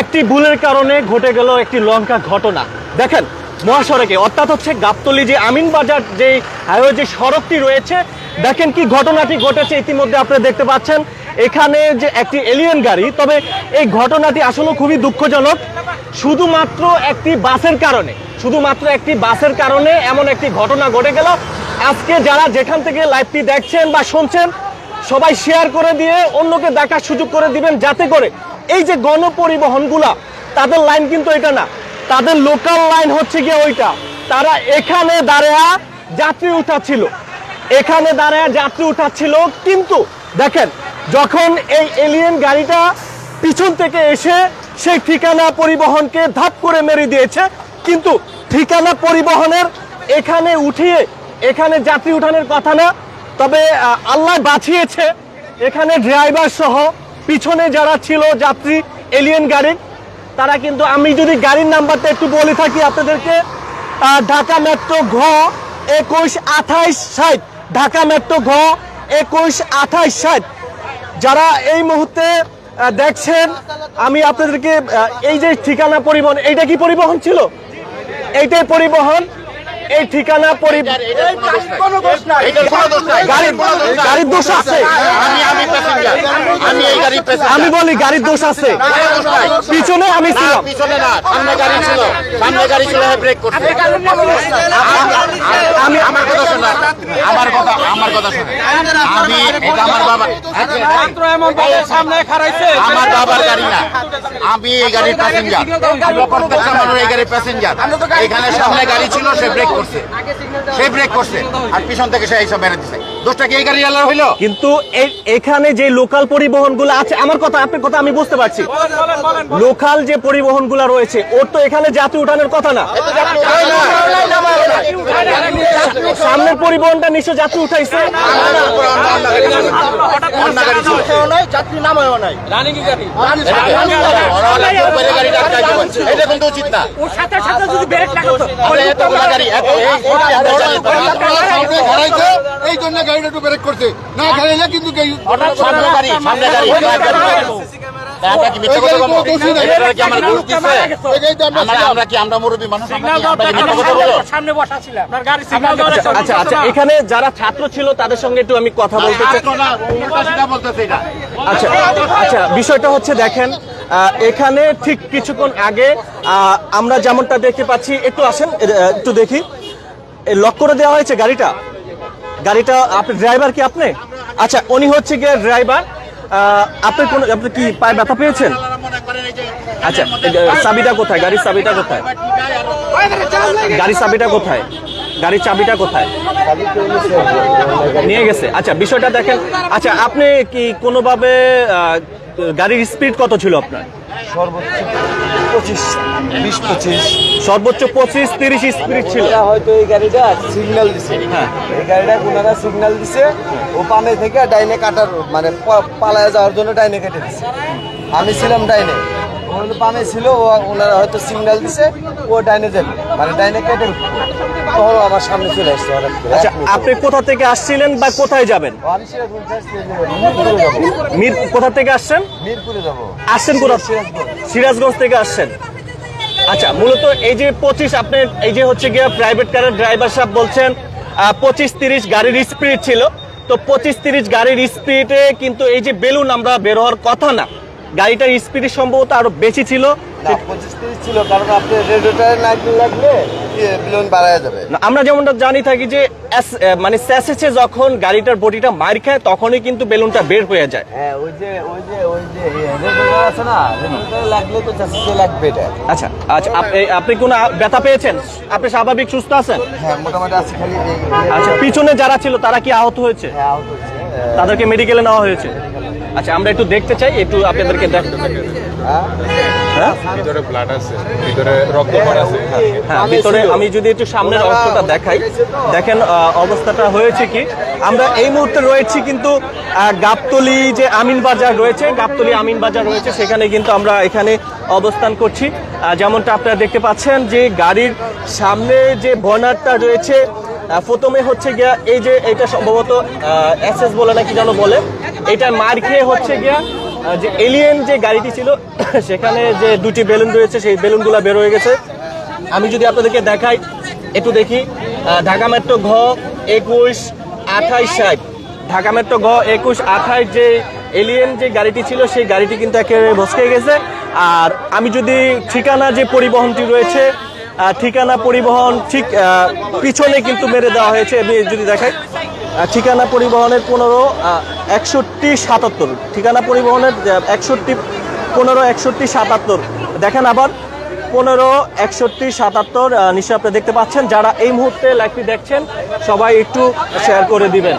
একটি ভুলের কারণে ঘটে গেল একটি লঙ্কা ঘটনা। দেখেন, মহাসড়কে, অর্থাৎ হচ্ছে গাবতলি যে আমিনবাজার যে হাইওয়ে যে সড়কটি রয়েছে, দেখেন কি ঘটনাটি ঘটেছে ইতিমধ্যে আপনি দেখতে পাচ্ছেন। এখানে যে একটি এলিয়েন গাড়ি, তবে এই ঘটনাটি আসলে খুবই দুঃখজনক। শুধুমাত্র একটি বাসের কারণে, শুধুমাত্র একটি বাসের কারণে এমন একটি ঘটনা ঘটে গেল। আজকে যারা যেখান থেকে লাইভটি দেখছেন বা শুনছেন, সবাই শেয়ার করে দিয়ে অন্যকে দেখার সুযোগ করে দিবেন, যাতে করে এই যে গণপরিবহনগুলা, তাদের লাইন কিন্তু এটা না। তাদের লোকাল লাইন হচ্ছে গিয়ে ওইটা। তারা এখানে দাঁড়ায়া যাত্রী উঠাচ্ছিল। এখানে দাঁড়ায় যাত্রী উঠাচ্ছিল। কিন্তু দেখেন, যখন এই এলিয়েন গাড়িটা পিছন থেকে এসে সেই ঠিকানা পরিবহনকে ধাপ করে মেরে দিয়েছে, কিন্তু ঠিকানা পরিবহনের এখানে উঠিয়ে, এখানে যাত্রী উঠানোর কথা না, তবে আল্লাহ বাঁচিয়েছে। এখানে ড্রাইভার সহ পিছনে যারা ছিল যাত্রী এলিয়েন গাড়ির তারা কিন্তু আমি যদি গাড়ির নাম্বারটা একটু বলে থাকি আপনাদেরকে ঢাকা মেট্রো ঘ একুশ আঠাইশ ষাট। ঢাকা মেট্রো ঘ একুশ আঠাইশ ষাট। যারা এই মুহূর্তে দেখছেন আমি আপনাদেরকে এই যে ঠিকানা পরিবহন এইটা কি পরিবহন ছিল? এইটাই পরিবহন। এই ঠিকানা পরিবহন গাড়ির দোষ আছে। আমি আমি বলি গাড়ির দোষ আছে। পিছনে আমি ছিলাম। পিছনে না সামনে গাড়ি ছিল। সামনে গাড়ি ছিল ব্রেক করছে। আমি আমার কথা শোনা আমার কথা আমার কথা শোনা আমি এটা আমার বাবা সামনে খারাইছে আমার বাবার গাড়ি না। আমি এই গাড়ির প্যাসেঞ্জার প্রত্যেকটা মানুষ এই গাড়ির প্যাসেঞ্জার এখানে সামনে গাড়ি ছিল সে ব্রেক করছে। সে ব্রেক করছে। আর পিছন থেকে সে এইসব বেড়ে দিছে। দোষটা কি এই গাড়ি আলার হইল কিন্তু এখানে যে লোকাল পরিবহনগুলো আছে আমার কথা আপনার কথা আমি বুঝতে পারছি লোকাল যে পরিবহনগুলো রয়েছে ওর তো এখানে যাত্রী উঠানোর কথা না সামনের পরিবহনটা নিশ্চয় যাত্রী উঠাইছে সাথে সাথে যদি ব্রেক লাগাতো এই জন্য গাড়িটা একটু ব্রেক করছে। না কিন্তু গাড়ি- সামনে গাড়ি সামনে গাড়ি তা আমরা কি মিথ্যা কথা বলব? এটা কি আমার ঘুষ দিছে এই গাড়িতে আমরা আমরা আমরা কি আমরা মুরব্বী মানুষ? আমরা কি আমরা কি মিথ্যা কথা বলব? সামনে বসা ছিল আপনার গাড়ি সিগন্যাল দেওয়ার আচ্ছা আচ্ছা এখানে যারা ছাত্র ছিল তাদের সঙ্গে একটু আমি কথা বলতে আচ্ছা আচ্ছা বিষয়টা হচ্ছে দেখেন আহ, এখানে ঠিক কিছুক্ষণ আগে আহ, আমরা যেমনটা দেখতে পাচ্ছি একটু আসেন একটু দেখি। লক করে দেওয়া হয়েছে গাড়িটা? গাড়িটা, আপনি ড্রাইভার কি আপনি? আচ্ছা উনি হচ্ছে গিয়ে ড্রাইভার আপনি কোন আপনি কি পায়ে ব্যথা পেয়েছেন? আচ্ছা চাবিটা কোথায়? গাড়ির চাবিটা কোথায়? গাড়ির চাবিটা কোথায়? গাড়ির চাবিটা কোথায়? নিয়ে গেছে। আচ্ছা বিষয়টা দেখেন। আচ্ছা আপনি কি কোনোভাবে গাড়ির স্পিড কত ছিল আপনার? সর্বোচ্চ পঁচিশ বিশ পঁচিশ। সর্বোচ্চ পঁচিশ তিরিশ স্পিড ছিল। হয়তো এই গাড়িটা সিগন্যাল দিছে। হ্যাঁ। এই গাড়িটা ওনারা সিগন্যাল দিছে ও পানে থেকে ডাইনে কাটার মানে পালায় যাওয়ার জন্য ডাইনে কেটে দিছে। আমি ছিলাম ডাইনে। ও হলো পামে ছিল ওনারা হয়তো সিগন্যাল দিছে ও ডাইনে যাবে। মানে ডাইনে কেটে তখন আমার সামনে চলে আসছে হঠাৎ করে। আচ্ছা আপনি কোথা থেকে আসছিলেন বা কোথায় যাবেন? আমি সিরাজগঞ্জ মির কোথা থেকে আসছেন? মিরপুরে যাব। আসছেন কোথা? সিরাজগঞ্জ। সিরাজগঞ্জ থেকে আসছেন। আচ্ছা মূলত এই যে পঁচিশ আপনি এই যে হচ্ছে গিয়ে প্রাইভেট কারের ড্রাইভার সাহেব বলছেন পঁচিশ তিরিশ গাড়ির স্পিড ছিল। তো পঁচিশ তিরিশ গাড়ির স্পিডে কিন্তু এই যে বেলুন আমরা বের হওয়ার কথা না গাড়িটার স্পিড সম্ভবত আরও বেশি ছিল। ছিল কারণ আপনি রেডিওটারে লাগলে লাগলে বিলন বাড়ায় যাবে। আমরা যেমনটা জানি থাকি যে মানে স্যাসেছে যখন গাড়িটার বডিটা মার খায় তখনই কিন্তু বেলুনটা বের হয়ে যায়। হ্যাঁ ওই যে ওই যে ওই যে রেডিওটার আছে না লাগলে তো চাষিতে লাগবে এটা। আচ্ছা আচ্ছা আপ- আপনি কোনো ব্যথা পেয়েছেন? আপনি স্বাভাবিক সুস্থ আছেন? হ্যাঁ মোটামুটি আছে খালি আচ্ছা পিছনে যারা ছিল তারা কি আহত হয়েছে? হ্যাঁ আউট হচ্ছে হ্যাঁ। তাদেরকে মেডিকেলে নেওয়া হয়েছে। আচ্ছা আমরা একটু দেখতে চাই একটু আপনাদেরকে দেখ হ্যাঁ? ভিতরে ব্লাড আছে ভিতরে রক্ত আছে। হ্যাঁ ভিতরে আমি যদি একটু সামনের অবস্থাটা দেখাই। দেখেন অবস্থাটা হয়েছে কি? আমরা এই মুহূর্তে রয়েছি কিন্তু গাবতলি যে আমিন বাজার রয়েছে গাবতলি আমিন বাজার রয়েছে সেখানে কিন্তু আমরা এখানে অবস্থান করছি। যেমনটা আপনারা দেখতে পাচ্ছেন যে গাড়ির সামনে যে বর্নারটা রয়েছে প্রথমে হচ্ছে গিয়া এই যে এটা সম্ভবত এস বলে নাকি যেন বলে এটা মার খেয়ে হচ্ছে গিয়া যে এলিয়েন যে গাড়িটি ছিল, সেখানে যে দুটি বেলুন রয়েছে, সেই বেলুনগুলো বের হয়ে গেছে। আমি যদি আপনাদেরকে দেখাই, একটু দেখি ঢাকা মেট্রো ঘ একুশ আঠাইশ ষাট। ঢাকা মেট্রো ঘ একুশ আঠাইশ যে এলিয়েন যে গাড়িটি ছিল, সেই গাড়িটি কিন্তু একেবারে বসকে গেছে। আর আমি যদি ঠিকানা যে পরিবহনটি রয়েছে ঠিকানা পরিবহন ঠিক পিছনে কিন্তু মেরে দেওয়া হয়েছে আমি যদি দেখাই। ঠিকানা পরিবহনের পনেরো একষট্টি সাতাত্তর। ঠিকানা পরিবহনের একষট্টি পনেরো একষট্টি সাতাত্তর। দেখেন আবার পনেরো একষট্টি সাতাত্তর আহ, নিশ্চয়ই আপনি দেখতে পাচ্ছেন। যারা এই মুহূর্তে লাইভটি দেখছেন সবাই একটু শেয়ার করে দিবেন।